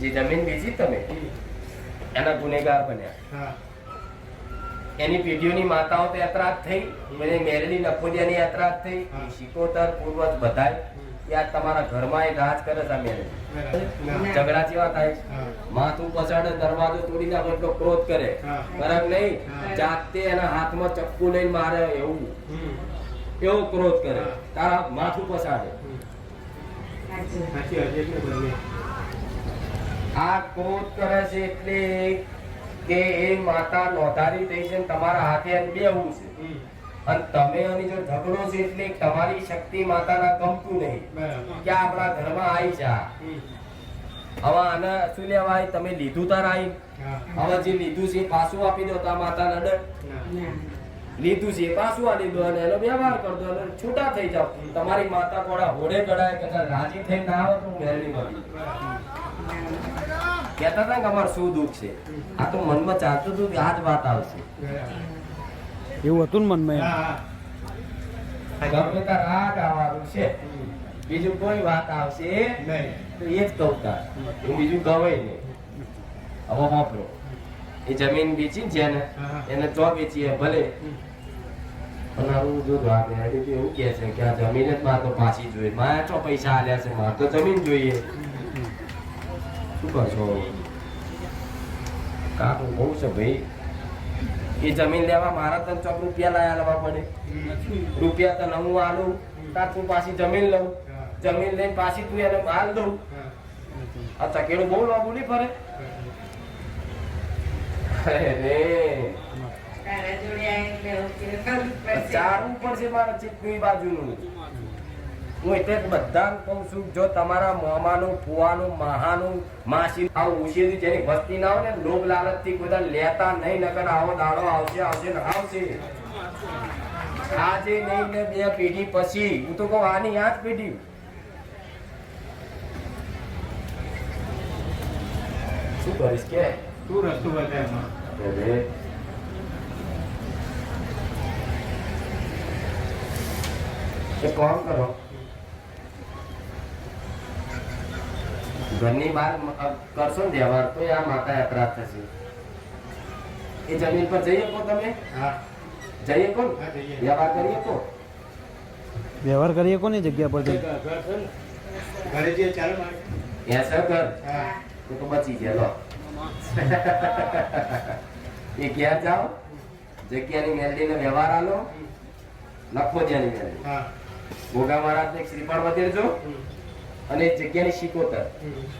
જે જમીન વેચી તમે એના ગુનેગાર બન્યા. એની પેઢીઓની માતાઓ તો યાત્રા થઈ પછી મેરડી નખોડિયાની યાત્રા થઈ શિકોતર પૂર્વજ બધાય યાર તમારા ઘરમાં એ રાજ કરે છે ના. ઝઘડા જેવા થાય. માથું પછાડે દરવાજો તોડી નાખો એટલો ક્રોધ કરે. બરાબર નહીં? જાતે એના હાથમાં ચપ્પુ લઈને મારે એવું. એવો ક્રોધ કરે. તારા માથું પછાડે હમ. સાચી વાત એટલે બંને આ ક્રોધ કરે છે એટલે કે એ માતા નોંધારી થઈ છે તમારા હાથે બેહવું છે. અને તમે આની જો ઝઘડો છે એટલે તમારી શક્તિ માતાના ગમતું નહીં. કે આપણા ઘરમાં આવી જા. હવે આને શું લેવાય? તમે લીધું તાર આવી હવે જે લીધું છે એ પાછું આપી દો તા માતા માતાને અડર ના. લીધું છે પાછું આ દો અને એનો વ્યવહાર કરતો અને છૂટા થઈ જાવ તમારી માતા કોડા હોડે કડાય કદાચ રાજી થઈ ના આવે તો મેરણી મળી કહેતા હતા કે અમારું શું દુઃખ છે? આ તો મનમાં ચાલતું હતું કે આ જ વાત આવશે. એવું હતું ને મનમાં એમ. હા હા. ગમે તાર આ ગાવાનું છે. બીજું કોઈ વાત આવશે નહીં. તો એ જ કહુતા હું બીજું ગવાય નહીં. હવે વાપરો. એ જમીન વેચી છે ને એને ચો વેચીએ ભલે. આવું જો તો મેરડી તો એવું કહે છે કે આ જમીન જ મારે તો પાછી જોઈએ. મારે ચો પૈસા આલ્યા છે, મારે તો જમીન જોઈએ. શું કરશો કાકું બહુ છે ભાઈ. એ જમીન લેવા મારા તને ચોક રૂપિયા લાયા લેવા પડે. રૂપિયા તને હું આલું? તાર તું પાછી જમીન લઉં? જમીન લઈને પાછી તું એને માલ દઉં? હા. આ ચકેડું બહુ લાંબુ નહીં ફરે? અરે રે ચારવું પડશે મારા ચિત્તની બાજુનું હું એટલે બધાને કહું છું જો તમારા મામાનું ફુવાનું માહાનું માસી આવું ઉછેરી જેની વસ્તી ના હોય ને લોભ લાલચથી બધા લેતા નહીં નકર આવો દાડો આવશે આવશે ને આવશે. આજે નહીં ને બે પેઢી પછી. હું તો કહું આની આ જ પેઢી. શું કરીશ કે? તું રસ્તો બતાવ એમાં. અરે એક કામ કરો ઘરની બહાર મ- અ, કરશો ને વ્યવહાર તો આ માતા અપરાધ થશે એ જમીન પર જઈએ કો તમે હા જઈએ કો હા, જઈએ. વ્યવહાર કરીએ કો વ્યવહાર કરીએ કોની જગ્યા પર જઈ? ઘર છે ને? ઘરે જઈએ ચાલો મારે એસા કર હા તો તો બચી ગયા લો એ ક્યાં જાઓ જગ્યાની મેલડીને વ્યવહાર આલો લખો જ્યાંની મેલડી હા ગોગા મહારાજને શ્રીફળ વધેરજો. અને જગ્યાની શિકોતર.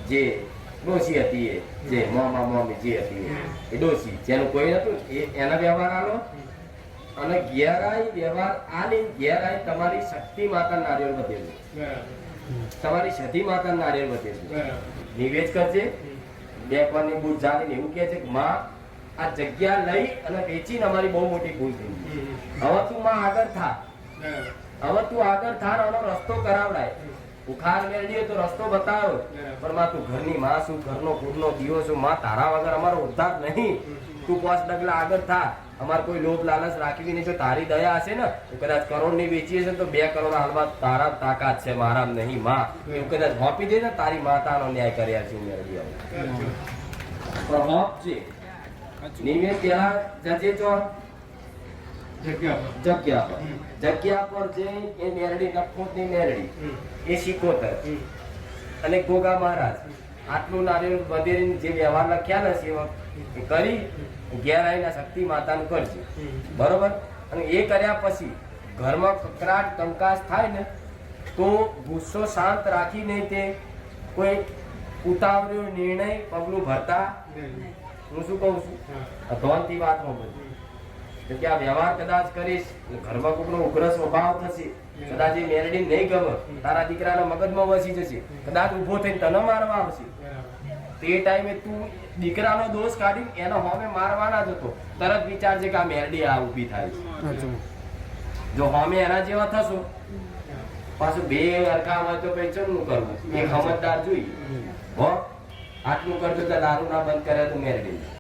જે ડોસી હતી એ. જે મામા મામી જે હતી એ. ડોસી જેનું કોઈ નતું. એ એના વ્યવહાર આલો. અને ઘેરાઈ વ્યવહાર આલી ઘેરાઈ તમારી શક્તિ માતા નારિયેળ બરાબર. તમારી સતી માતા નારિયેળ વધેલું નિવેદ કરજે. બે કોની બુટ જાણીને એવું કહે છે કે માં આ જગ્યા લઈ અને વેચીને અમારી બહુ મોટી ભૂલ થઈ હવે તું માં આગળ થા. હવે તું આગળ થાર આનો રસ્તો કરાવડાય. ઉખાર મેળવીએ તો રસ્તો બતાવ્યો. પણ માં તું ઘરની માં શું ઘરનો કુળનો દીવો છું. માં તારા વગર અમારો ઉદ્ધાર નહીં. તું પાંચ ડગલા આગળ થા. અમાર કોઈ લોભ લાલચ રાખવી નહીં. જો તારી દયા હશે ને તો કદાચ કરોડની વેચીએ છે તો બે કરોડ હાલમાં તારા તાકાત છે મારા નહીં માં. એવું કદાચ હોપી દે ને તારી માતાનો ન્યાય કર્યા છે મેળવી આવું. છે નિવેદ પેલા જજે ચો જગ્યા પર. જગ્યા જઈ એ નેરડી નફોતની નેરડી. એ શીખોતર. અને ગોગા મહારાજ. આટલું નારિયેળ વધેરીને જે વ્યવહાર લખ્યા ને સેવક કરી ઘેર શક્તિ માતાનું કરજે. બરોબર? અને એ કર્યા પછી ઘરમાં કકરાટ કંકાસ થાય ને તો ગુસ્સો શાંત રાખીને તે કોઈ ઉતાવળ્યો નિર્ણય પગલું ભરતા હું શું કહું છું? ધોનથી વાત બધી કે આ વ્યવહાર કદાચ કરીશ ઘરમાં કોકનો ઉગ્ર સ્વભાવ થશે કદાચ એ મેરડી નહીં ગમે તારા દીકરાના મગજમાં વસી જશે કદાચ ઊભો થઈને તને મારવા આવશે. તે ટાઈમે તું દીકરાનો દોષ કાઢી એનો હોમે મારવાના જ હતો. તરત વિચારજે કે આ મેરડી આ ઊભી થાય છે. જો હોમે એના જેવા થશો પાછું બે હરખા હોય તો પછી ચમનું કરવું? એ સમજદાર જોઈએ. હો આટલું કરજો તો દારૂ ના બંધ કરે તો મેરડી.